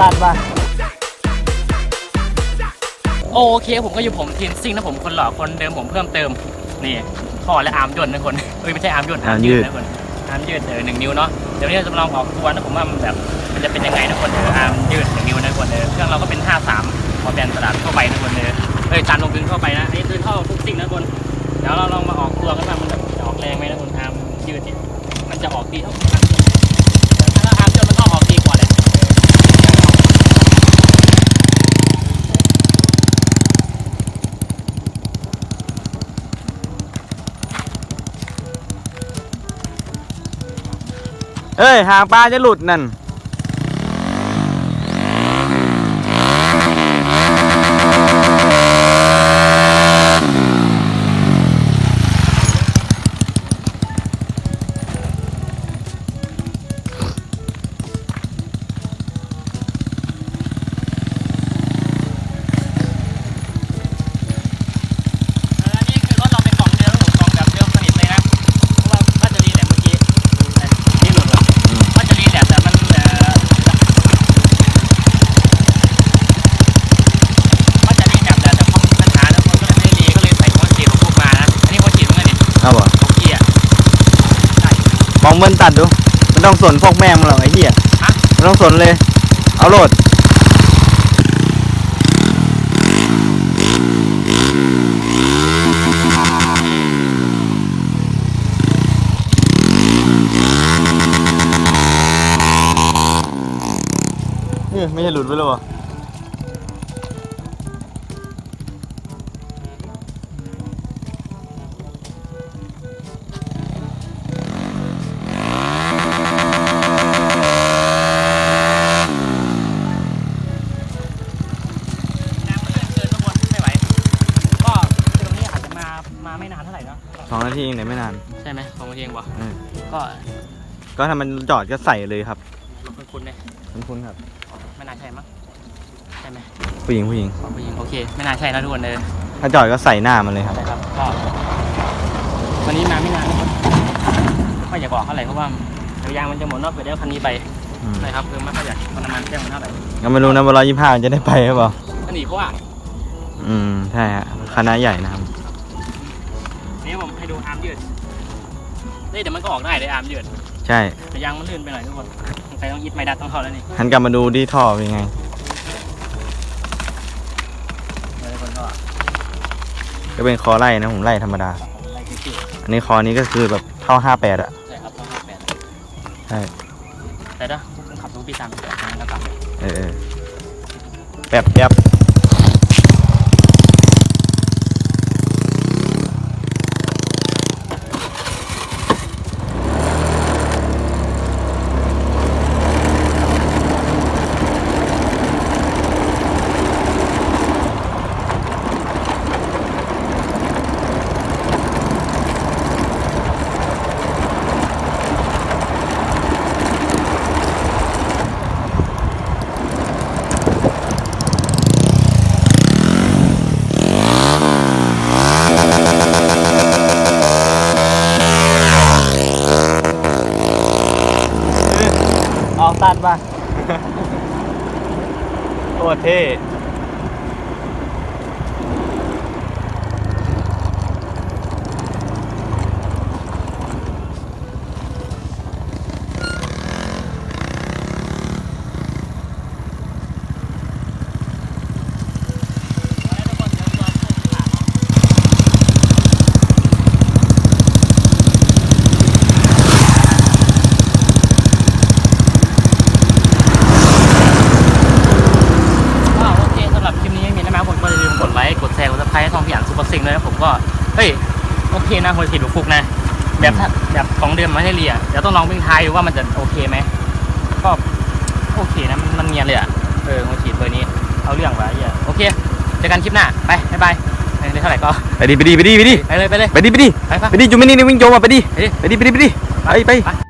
ตันป่ะโอเคผมก็อยู่ผมทีนซิ่งนะผมคนหล่อคนเดิมผมเพิ่มเติมนี่พ่อและอามยนนะคนเอ้ยไม่ใช่อามยนอามยืดนะคนอามยืดเออหนึ่งนิ้วเนาะเดี๋ยวนี้จะลองออกตัวนะผมว่ามันแบบมันจะเป็นยังไงนะคนเอออามยืดหนึ่งนิ้วนะคนเออเครื่องเราก็เป็นห้าสามพอแบนตลาดเข้าไปนะคนเออเฮ้ยจานลงพื้นเข้าไปนะไอ้นนี้คือท่อทุกซิ่งนะคนเดี๋ยวเราลองมาออกตัวกันว่ามันแบบออกแรงไหมนะคนอามยืดเนี่ยมันจะออกดีเท่าไหร่ เอ้ยหางปลาจะหลุดนั่น เอออันนี้คือรถเราเป็นกล่องเดิมผมกล่องแบบเดิมสนิทเลยนะ เพราะว่าบัตเตอรี่แหละเมื่อกี้แต่นี่หลุดว่ะบัตเตอรี่แหละแต่มันเอ่อบัตเตอรี่แหละแต่แต่พอมีปัญหาแล้วคนก็เลยไม่รีก็เลยใส่หัวฉีดของพวกมานะ อันนี้หัวฉีดของเงินนี่ เอาบ่ ของเกียร์ใช่ ม องเบิ้นตัดดู มันต้องสนพวกแม่มึงหรอกไอ้เหี้ยฮะมันต้องสนเลย เอาโหลดนี่ไม่ใช่หลุดไปแล้วเมามาไม่นานเท่าไหร่เนาะสองนาทีเองเนี่ยไม่นาน ใช่ไหมของเองวะเออก็ก็ถ้ามันจอดก็ใส่เลยครับรถคุณเนี่ยคุณคุณครับ ไม่น่าใช่มั้งใช่ไหมผู้หญิงผู้หญิง ของผู้หญิงโอเค ไม่น่าใช่นะทุกคนเลยถ้าจอดก็ใส่หน้ามันเลยครับ นะครับก็วันนี้มาไม่นานนะครับไม่อยากบอกเท่าไหร่เพราะว่าเดี๋ยวยางมันจะหมดนอกเกิดได้คันนี้ไปอืมนะครับคือไม่ค่อยอยากคนน้ำมันแจ้งมันเท่าไหร่ก็ไม่รู้นะว่าร้อยยี่ห้าจะได้ไปหรือเปล่า อันนี้เพราะว่า อืม ใช่ฮะคณะใหญ่นะครับ นี่ผมให้ดูอาร์มยืดนี่เดี๋ยวมันก็ออกได้เลยอาร์มยืดใช่ แต่ยางมันลื่นไปหน่อยทุกคนสงสัยต้องยิดไม้ดัดต้องเข้าแล้วนี่หันกลับมาดูที่ท่อเป็นไง เดี๋ยวทุกคนก็ก็เป็นคอไล่นะผมไล่ธรรมดาไล่คิวอันนี้คอนี้ก็คือแบบเท่าห้าแปดอะๆใช่ครับต้องห้าแปดใช่ แต่เด้อผมขับรถพี่ตามไปแปดทางแล้วกลับเออเออแป๊บแป๊บ ออกตัดป่ะโคตรเท่ ก็โอเคสำหรับคลิปนี้ไม่มีนะมาผมก็อย่าลืมกดไลค์กดแชร์กดซับสไครต์ให้ทองพี่อ่านซูเปอร์ซิงด้วยนะผม ก็เฮ้ยโอเคนะหัวฉีดหัวฟุกนะ แบบถ้าแบบของเดิมมาให้เรียเดี๋ยวต้องลองวิ่งท้ายดูว่ามันจะโอเคไหมก็โอเคนะมันมันเนียนเลยอะเออหัวฉีดเบอร์นี้เอาเรื่องว่ะไอ้เหี้ยโอเคเจอกันคลิปหน้าไปบ๊ายบายไปเลยเท่าไหร่ก็ไปดิไปดิไปดิไปดิไปเลยไปเลยไปดิไปดิไปปะไปดิจูไม่นี่วิ่งโจมาไปดิไปดิไปดิไปดิไปดิไปไปไป